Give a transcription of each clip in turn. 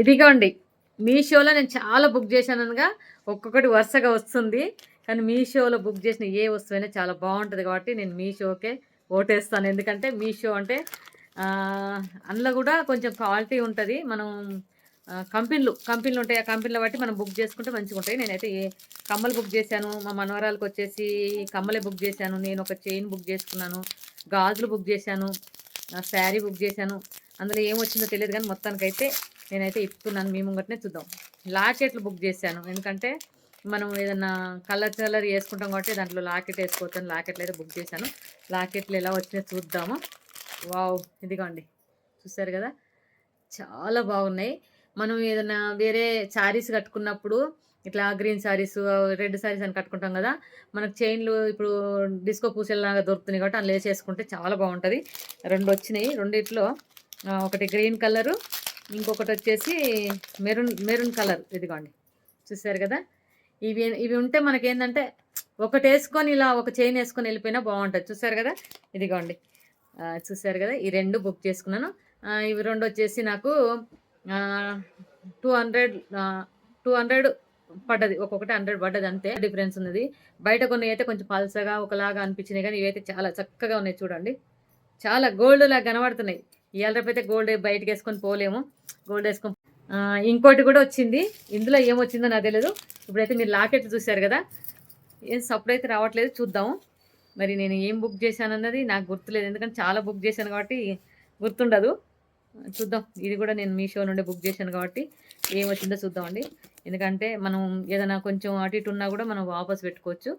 ఇదిగోండి మీషోలో నేను చాలా బుక్ చేశాను అనగా ఒక్కొక్కటి వరుసగా వస్తుంది కానీ మీషోలో బుక్ చేసిన ఏ వస్తువైనా చాలా బాగుంటుంది కాబట్టి నేను మీషోకే ఓటేస్తాను. ఎందుకంటే మీషో అంటే అందులో కూడా కొంచెం క్వాలిటీ ఉంటుంది. మనం కంపెనీలు కంపెనీలు ఉంటాయి ఆ కంపెనీలో బట్టి మనం బుక్ చేసుకుంటే మంచిగా ఉంటాయి. నేనైతే ఏ కమ్మలు బుక్ చేశాను మా మనవరాలకు వచ్చేసి కమ్మలే బుక్ చేశాను నేను ఒక చైన్ బుక్ చేసుకున్నాను గాజులు బుక్ చేశాను శారీ బుక్ చేశాను. అందులో ఏమొచ్చిందో తెలియదు కానీ మొత్తానికైతే నేనైతే ఇప్పుతున్నాను. మీ ముంగటనే చూద్దాం. లాకెట్లు బుక్ చేశాను. ఎందుకంటే మనం ఏదన్నా కలర్ కలర్ వేసుకుంటాం కాబట్టి దాంట్లో లాకెట్ వేసుకోవచ్చాను లాకెట్లు అయితే బుక్ చేశాను. లాకెట్లు ఎలా వచ్చినాయో చూద్దాము. వావ్ ఇదిగోండి. చూసారు కదా? చాలా బాగున్నాయి. మనం ఏదైనా వేరే శారీస్ కట్టుకున్నప్పుడు ఇట్లా గ్రీన్ శారీస్ రెడ్ శారీస్ అని కట్టుకుంటాం కదా? మనకు చైన్లు ఇప్పుడు డిస్కో పూసేలాగా దొరుకుతున్నాయి కాబట్టి అందులో వేసేసుకుంటే చాలా బాగుంటుంది. రెండు వచ్చినాయి. రెండిట్లో ఒకటి గ్రీన్ కలరు ఇంకొకటి వచ్చేసి మెరూన్ మెరూన్ కలర్ ఇదిగోండి. చూసారు కదా? ఇవి ఇవి ఉంటే మనకి ఏంటంటే ఒకటి వేసుకొని ఇలా ఒక చైన్ వేసుకొని వెళ్ళిపోయినా బాగుంటుంది. చూసారు కదా? ఇదిగోండి. చూసారు కదా? ఈ రెండు బుక్ చేసుకున్నాను. ఇవి రెండు వచ్చేసి నాకు టూ హండ్రెడ్ టూ హండ్రెడ్ పడ్డది. ఒక్కొక్కటి హండ్రెడ్ పడ్డది అంతే డిఫరెన్స్ ఉన్నది. బయట కొన్ని అయితే కొంచెం పల్సగా ఒకలాగా అనిపించినాయి కానీ ఇవైతే చాలా చక్కగా ఉన్నాయి చూడండి. చాలా గోల్డ్ లాగా కనబడుతున్నాయి. ఇవాళ రేపు అయితే గోల్డ్ బయటకు వేసుకొని పోలేము. గోల్డ్ వేసుకొని ఇంకోటి కూడా వచ్చింది. ఇందులో ఏమొచ్చిందో నాకు తెలియదు ఇప్పుడైతే మీరు లాకెట్ చూశారు కదా. ఏం సప్పుడు అయితే రావట్లేదు చూద్దాము. మరి నేను ఏం బుక్ చేశాను అన్నది నాకు గుర్తులేదు. ఎందుకంటే చాలా బుక్ చేశాను కాబట్టి గుర్తుండదు. చూద్దాం. ఇది కూడా నేను మీషో నుండి బుక్ చేశాను కాబట్టి ఏం వచ్చిందో చూద్దామండి. ఎందుకంటే మనం ఏదైనా కొంచెం అటు ఇటు ఉన్నా కూడా మనం వాపస్ పెట్టుకోవచ్చు.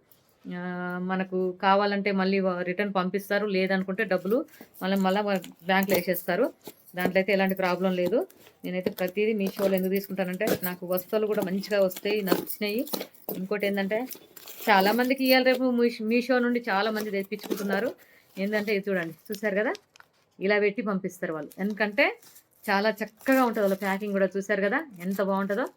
మనకు కావాలంటే మళ్ళీ రిటర్న్ పంపిస్తారు. లేదనుకుంటే డబ్బులు మళ్ళీ మళ్ళీ బ్యాంక్లో వేసేస్తారు. దాంట్లో అయితే ఎలాంటి ప్రాబ్లం లేదు. నేనైతే ప్రతిదీ మీషోలో ఎందుకు తీసుకుంటానంటే నాకు వస్తువులు కూడా మంచిగా వస్తాయి నచ్చినాయి. ఇంకోటి ఏంటంటే చాలామందికి ఇవాళ రేపు మీష్- మీషో నుండి చాలామంది తెప్పించుకుంటున్నారు. ఏంటంటే ఇది చూడండి చూసారు కదా? ఇలా పెట్టి పంపిస్తారు వాళ్ళు. ఎందుకంటే చాలా చక్కగా ఉంటుంది వాళ్ళ ప్యాకింగ్ కూడా. చూసారు కదా? ఎంత బాగుంటుందో.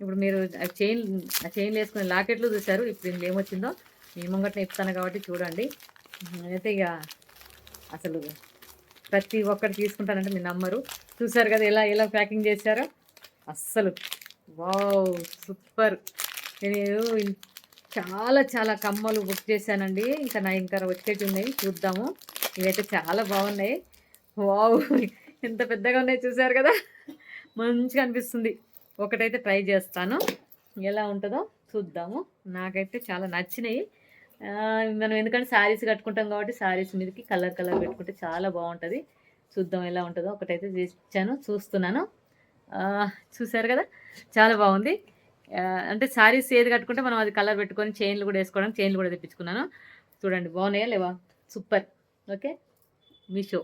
ఇప్పుడు మీరు ఆ చైన్ ఆ చైన్లు వేసుకునే లాకెట్లు చూసారు ఇప్పుడు ఏమొచ్చిందో? మీ ముంగట ఇస్తాను కాబట్టి చూడండి. అయితే ఇక అసలు ప్రతి ఒక్కటి తీసుకుంటానంటే మీరు నమ్మరు. చూసారు కదా ఎలా ఎలా ప్యాకింగ్ చేశారో? అస్సలు వావ్ సూపర్. నేను చాలా చాలా కమ్మలు బుక్ చేశానండి. ఇంకా నా ఇంకా వచ్చేటి ఉన్నాయి చూద్దాము. ఇవైతే చాలా బాగున్నాయి. వావ్ ఎంత పెద్దగా ఉన్నాయి చూసారు కదా? మంచిగా అనిపిస్తుంది. ఒకటైతే ట్రై చేస్తాను. ఎలా ఉంటుందో చూద్దాము. నాకైతే చాలా నచ్చినాయి. మనం ఎందుకంటే శారీస్ కట్టుకుంటాం కాబట్టి శారీస్ మీదకి కలర్ కలర్ పెట్టుకుంటే చాలా బాగుంటుంది. చూద్దాం ఎలా ఉంటుందో. ఒకటైతే తెచ్చాను చూస్తున్నాను. చూసారు కదా? చాలా బాగుంది. అంటే శారీస్ ఏది కట్టుకుంటే మనం అది కలర్ పెట్టుకొని చైన్లు కూడా వేసుకోవడానికి చైన్లు కూడా తెప్పించుకున్నాను. చూడండి బాగున్నాయా లేవా? సూపర్. ఓకే? మీషో.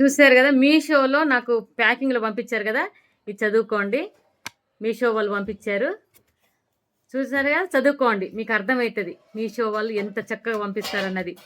చూసారు కదా? మీషోలో నాకు ప్యాకింగ్లో పంపించారు కదా? ఇది చదువుకోండి. మీషో వాళ్ళు పంపించారు. చూసారుగా? కదా చదువుకోండి. మీకు అర్థమవుతుంది. మీషో వాళ్ళు ఎంత చక్కగా పంపిస్తారన్నది.